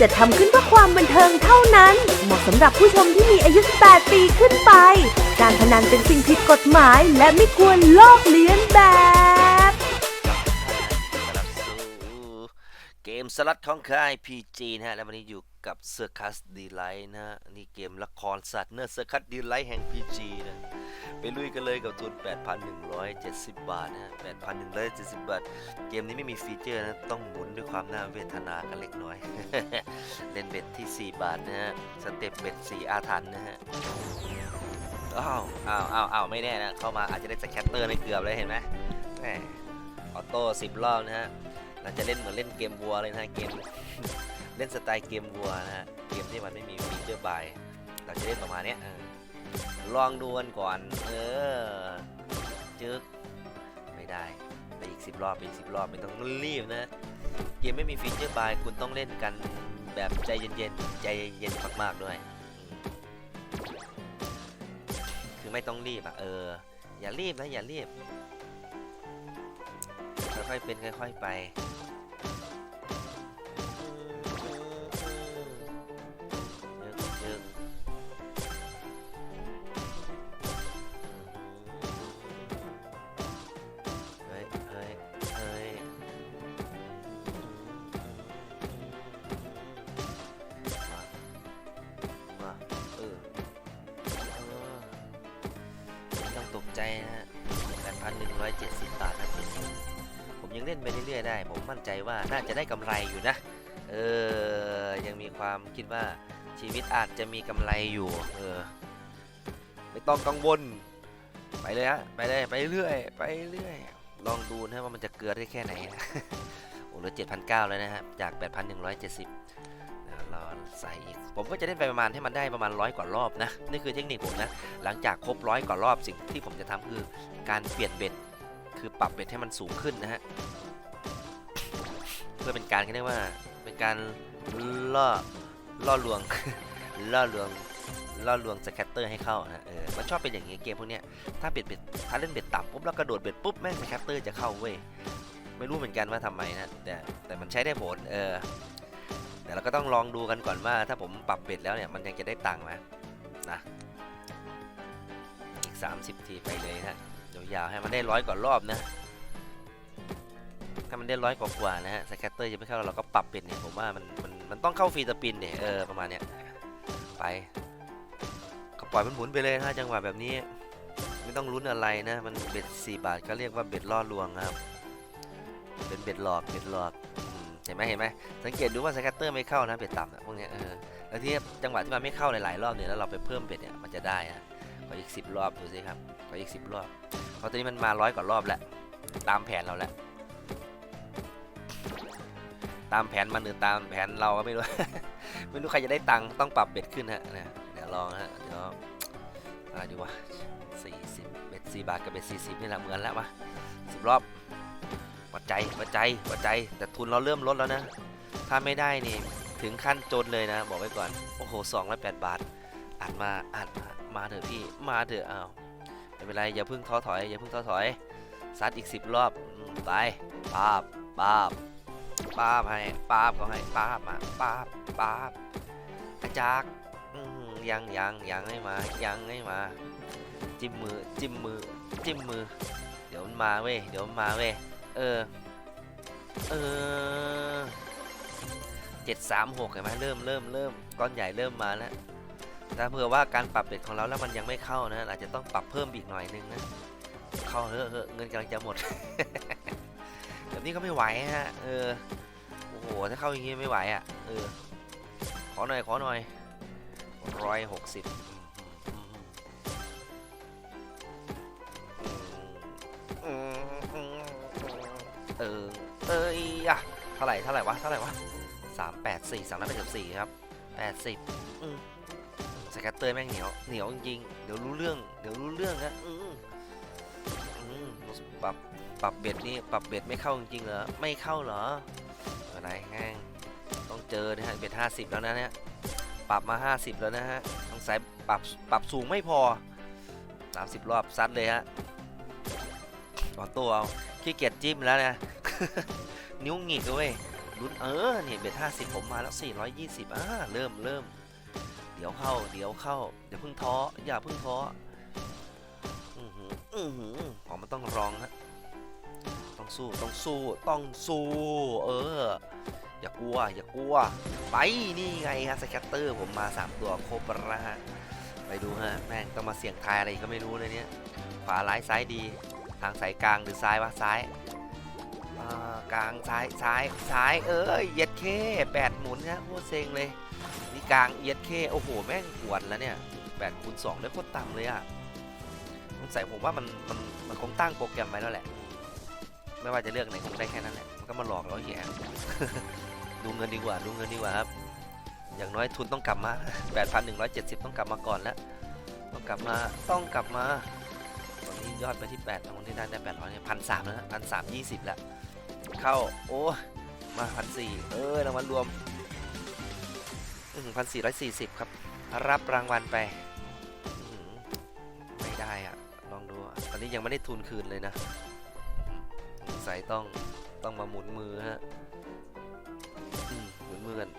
จะทำขึ้นเพื่อความบันเทิงเท่านั้น เหมาะสำหรับผู้ชมที่มีอายุ 18 ปีขึ้นไป การพนันเป็นสิ่งผิดกฎหมาย และไม่ควรลอกเลียนแบบต้อนรับสู่เกมสลัดของค่าย PG นะฮะ และวันนี้อยู่กับเซอร์คัสดีไลท์นะฮะ นี่เกมละครสัตว์เนื้อเซอร์คัสดีไลท์แห่ง PG นะ ไปลุยกันเลยกับทุน 8,170 บาทนะฮะ8,170 บาท เกมนี้ไม่มีฟีเจอร์นะ ต้องหมุนด้วยความน่าเวทนากันเล็กน้อย เล่นเบ็ดที่ 4 บาทนะฮะ สเต็ปเบ็ด 4 อาทันนะฮะ อ้าว อ้าวอ้าวอ้าวไม่แน่นะ เข้ามาอาจจะได้สแคตเตอร์ในเกือบเลยเห็นไหมแหมออโต้ 10 รอบนะฮะเราจะเล่นเหมือนเล่นเกมวัวเลยนะเกม เล่นสไตล์เกมวัวนะฮะ เกมที่มันไม่มีฟีเจอร์บายเราจะเล่นประมาณนี้ ลองดูกันก่อน เออ จึ๊ก ไม่ได้ ไปอีกสิบรอบไปอีกสิบรอบไม่ต้องรีบนะ เกมไม่มีฟีเจอร์บาย คุณต้องเล่นกันแบบใจเย็นๆ ใจเย็นมากๆด้วย คือไม่ต้องรีบอะ เออ อย่ารีบนะ อย่ารีบ ค่อยๆเป็นค่อย ๆ ไป ใจนะฮะ8,170 บาทนะผมผมยังเล่นไปเรื่อยๆได้ ผมมั่นใจว่าน่าจะได้กำไรอยู่นะ เออ ยังมีความคิดว่าชีวิตอาจจะมีกำไรอยู่ เออ ไม่ต้องกังวล ไปเลยฮะ ไปเลยไปเรื่อย ไปเรื่อย ลองดูนะว่ามันจะเกลือได้แค่ไหนนะ โอ้เหลือ7,900แล้วนะครับจาก 8,170 ใส่อีก ผมก็จะเล่นไปประมาณให้มันได้ประมาณร้อยกว่ารอบนะ นี่คือเทคนิคผมนะ หลังจากครบร้อยกว่ารอบสิ่งที่ผมจะทำคือการเปลี่ยนเบ็ด คือปรับเบ็ดให้มันสูงขึ้นนะฮะ เพื่อเป็นการเขาเรียกว่าเป็นการล่อล่อลวงล่อลวงล่อลวงสแคตเตอร์ให้เข้านะเออมันชอบเป็นอย่างนี้เกมพวกเนี้ยถ้าเบ็ดเบ็ดถ้าเล่นเบ็ดต่ำปุ๊บแล้วกระโดดเบ็ดปุ๊บแม่งสแคตเตอร์จะเข้าเว้ยไม่รู้เหมือนกันว่าทำไมนะแต่แต่มันใช้ได้ผลเออ แต่เราก็ต้องลองดูกันก่อนว่า ถ้าผมปรับเบ็ดแล้วเนี่ยมันยังจะได้ตังค์ไหมนะอีก 30 ทีไปเลยนะยาวๆให้มันได้ร้อยกว่ารอบนะถ้ามันได้ร้อยกว่าๆนะฮะสแคตเตอร์จะไม่เข้าเราก็ปรับเป็นเนี่ยผมว่ามันมันมันต้องเข้าฟรีสปินเนี่ยเออประมาณเนี้ยไปก็ปล่อยมันหมุนไปเลยนะจังหวะแบบนี้ ไม่ต้องลุ้นอะไรนะ มันเบ็ด4บาทก็เรียกว่าเบ็ดล่อลวงครับ เป็นเบ็ดหลอกเบ็ดหลอก เห็นไหมเห็นไหมสังเกตดูว่าสแคตเตอร์ไม่เข้านะเบ็ดต่ำนะพวกนี้เออแล้วที่จังหวะที่มันไม่เข้าหลายๆรอบเนี่ยแล้วเราไปเพิ่มเบ็ดเนี่ยมันจะได้นะขออีก 10 รอบดูสิครับขออีก 10 รอบเพราะตอนนี้มันมาร้อยกว่ารอบแล้วตามแผนเราแล้วตามแผนมันหรือตามแผนเราก็ไม่รู้ ไม่รู้ใครจะได้ตังค์ต้องปรับเบ็ดขึ้นฮะเนี่ยเดี๋ยวลองฮะเดี๋ยวอะไรดีวะสี่สิบเบ็ดสี่บาทกับเบ็ดสี่สิบนี่แหละเหมือนแล้วมาสิบรอบ ปัจจัยปัจจัยปัจจัยแต่ทุนเราเริ่มลดแล้วนะ ถ้าไม่ได้นี่ถึงขั้นจนเลยนะ บอกไว้ก่อน โอ้โหสองร้อยแปดบาทอ่านมาอ่านมามาเถอะพี่มาเถอะอ้าวไม่เป็นไรอย่าเพิ่งท้อถอยอย่าเพิ่งท้อถอยซัดอีกสิบรอบไปปาบปาบป้าบให้ป้าบก็ให้ป้าบมาป้าบป้าบอาจากยังยังยังให้มายังให้มา จิ้มมือจิ้มมือจิ้มมือ เดี๋ยวมันมาเว้ยเดี๋ยวมันมาเว้ย เออ เออเจ็ดสามหกเห็นไหมเริ่มเริ่มเริ่มก้อนใหญ่เริ่มมาแล้วถ้าเผื่อว่าการปรับเบ็ดของเราแล้วมันยังไม่เข้านะอาจจะต้องปรับเพิ่มอีกหน่อยนึงนะเข้าเถอะเถอะเงินกำลังจะหมดแบบนี้ก็ไม่ไหวฮะเออโอ้โหถ้าเข้าอย่างงี้ไม่ไหวอะเออขอหน่อยขอหน่อยร้อยหกสิบ เออเอ้ยอะเท่าไหร่เท่าไหร่วะเท่าไหร่วะสามแปดสี่สามร้อยแปดสิบสี่ครับแปดสิบสแกตเตอร์แม่งเหนียวเหนียวจริงเดี๋ยวรู้เรื่องเดี๋ยวรู้เรื่องฮะอืมอืมปรับปรับเบ็ดนี่ปรับเบ็ดไม่เข้าจริงเหรอไม่เข้าเหรออะไรแห้งต้องเจอนะฮะเบ็ด50แล้วนะเนี่ยปรับมา 50 แล้วนะฮะต้องใส่ปรับปรับสูงไม่พอ 30 รอบซัดเลยฮะออโต้เอา ขี้เกียจจิ้มแล้วนะ นิ้วหงิกเลยลุ้นเออเนี่ยเบ็ดห้าสิบผมมาแล้วสี่ร้อยยี่สิบอ่าเริ่มเริ่มเดี๋ยวเข้า เดี๋ยวเข้า เดี๋ยวเพิ่งท้อ อย่าเพิ่งท้อ อือหือ อือหือของมันต้องรองฮะต้องสู้ ต้องสู้ ต้องสู้ เออ อย่ากลัว อย่ากลัว ไปนี่ไงฮะสแคตเตอร์ผมมาสามตัวครบแล้วฮะไปดูฮะ แม่งต้องมาเสี่ยงทายอะไรก็ไม่รู้เลยเนี่ย ขวาร้ายซ้ายดีางสายกลางหรือซ้ายวะซ้ายกลางซ้ายซ้ายซ้ายเอ้ยเย็ดเคแปดหมุนนะโคตรเซ็งเลยนี่กลางเย็ดเคโอ้โหแม่งปวดแล้วเนี่ยแปดคูณสองได้โคตรต่ำเลยอะสงสัยผมว่ามันมันมันคงตั้งโปรแกรมไว้แล้วแหละ ไม่ว่าจะเลือกไหนคงได้แค่นั้นแหละมันก็มาหลอกเราแย่ดูเงินดีกว่าดูเงินดีกว่าครับอย่างน้อยทุนต้องกลับมา 8,170 ต้องกลับมาก่อนแล้ว ต้องกลับมา ต้องกลับมา ยอดไปที่8ตรงนี้ได้ได้800เนี่ยพันสามแล้วพันสามยี่สิบแล้ว เข้า โอ้ มาพันสี่เออรางวัลรวมพันสี่ร้อยสี่สิบครับ รับรางวัลไปไม่ได้อะลองดูตอนนี้ยังไม่ได้ทุนคืนเลยนะสงสัยต้องต้องมาหมุนมือฮะหมือนมือกัน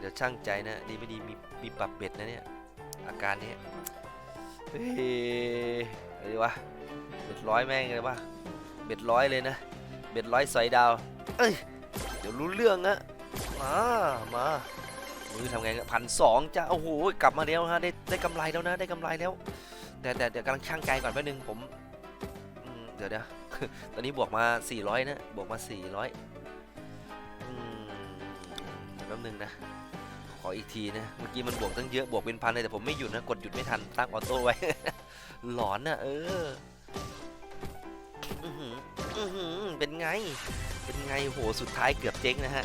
เดี๋ยวช่างใจนะดีไม่ดีมีมีปรับเบ็ดนะเนี่ยอาการนี้ เฮ้ยอะไรดีวะเบ็ดร้อยแม่งเลยวะเบ็ดร้อยเลยนะเบ็ดร้อยสอยดาว เอ้ย เดี๋ยวรู้เรื่องนะมา มามือทำไงพันสองจ้าโอ้โห กลับมาแล้วฮะ ได้ได้กำไรแล้วนะ ได้กำไรแล้ว แต่แต่เดี๋ยวกำลังช่างใจก่อนแป๊บนึง ผมเดี๋ยวเดี๋ยวตอนนี้บวกมา 400 นะ บวกมา 400อืมแป๊บนึงนะ ออีกทีนะ เมื่อกี้มันบวกตั้งเยอะ บวกเป็นพันเลยแต่ผมไม่หยุดนะ กดหยุดไม่ทัน ตั้งออโต้ไว้ หลอนนะเอออออเป็นไง เป็นไงโห สุดท้ายเกือบเจ๊งนะฮะ